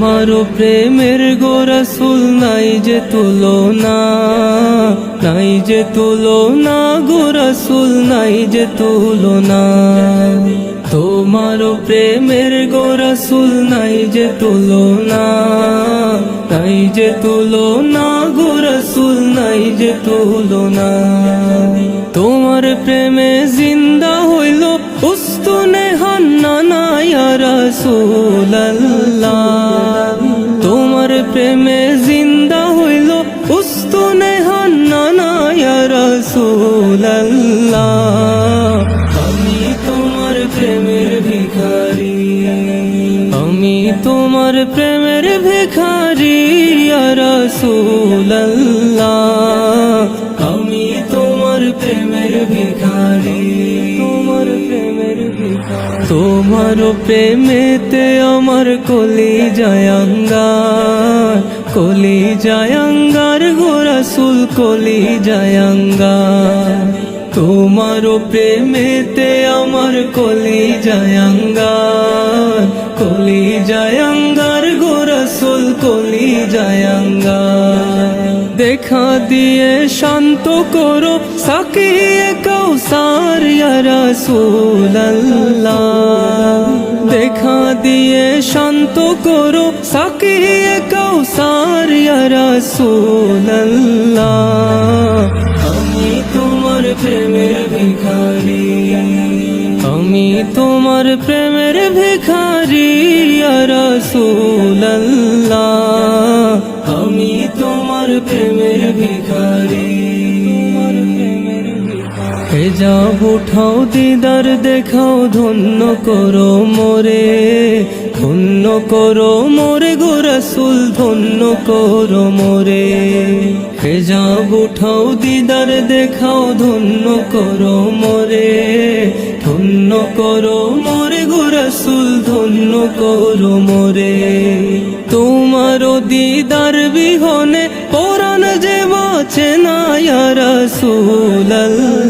তোমারও প্রেমের গোরসুল নাই যে তুলনা, নাই যে তুলনা গোরসুল নাই যে তুলনা। তোমারও প্রেমের গোরসুল নাই যে তুলনা, নাই যে তুলনা গোরসুল নাই যে তুলনা। তোমার প্রেমে জিন্দা হইল উস্তুনে হান্না রসুল্লাহ তোমার প্রেমে জিন্দা হইল, উস্তুনে হান্না রসুল্লাহ আমি তোমার প্রেমের ভিখারি, আমি তোমার প্রেমের ভিখারি রসুল্লাহ আমি তোমার প্রেমের ভিখারি, তোমার প্রেমের ভিখারি। তোমার প্রেমেতে আমার কলি জয়ঙ্গার কলি জয়ঙ্গার গোরসুল কলি জয়ঙ্গার। তোমার প্রেমেতে আমার কলি জয়ঙ্গার কলি জয়ঙ্গার গোরসুল কলি জয়ঙ্গার। দেখা দিয়ে শান্ত করো, সাকিয়ে কৌসার রসুল্লাহ সাকিয়ে কৌসার রসুল্লাহ আমি তোমার প্রেমের ভিখারি আমি তোমার প্রেমের ভিখারি রসুল্লাহ আমি তোমার প্রেমের হে যাও, উঠাও দিদার, দেখাও ধন্য করো মোরে, ধন্য করো মোরে গো রসুল ধন্য করো মোরে। হে যাও, উঠাও দিদার, দেখাও ধন্য করো মোরে, ধন্য করো মোরে গো রসুল ধন্য করো মোরে। তোমার দিদার বিহনে, পরাণ যে বাঁচে না রসুল্লাহ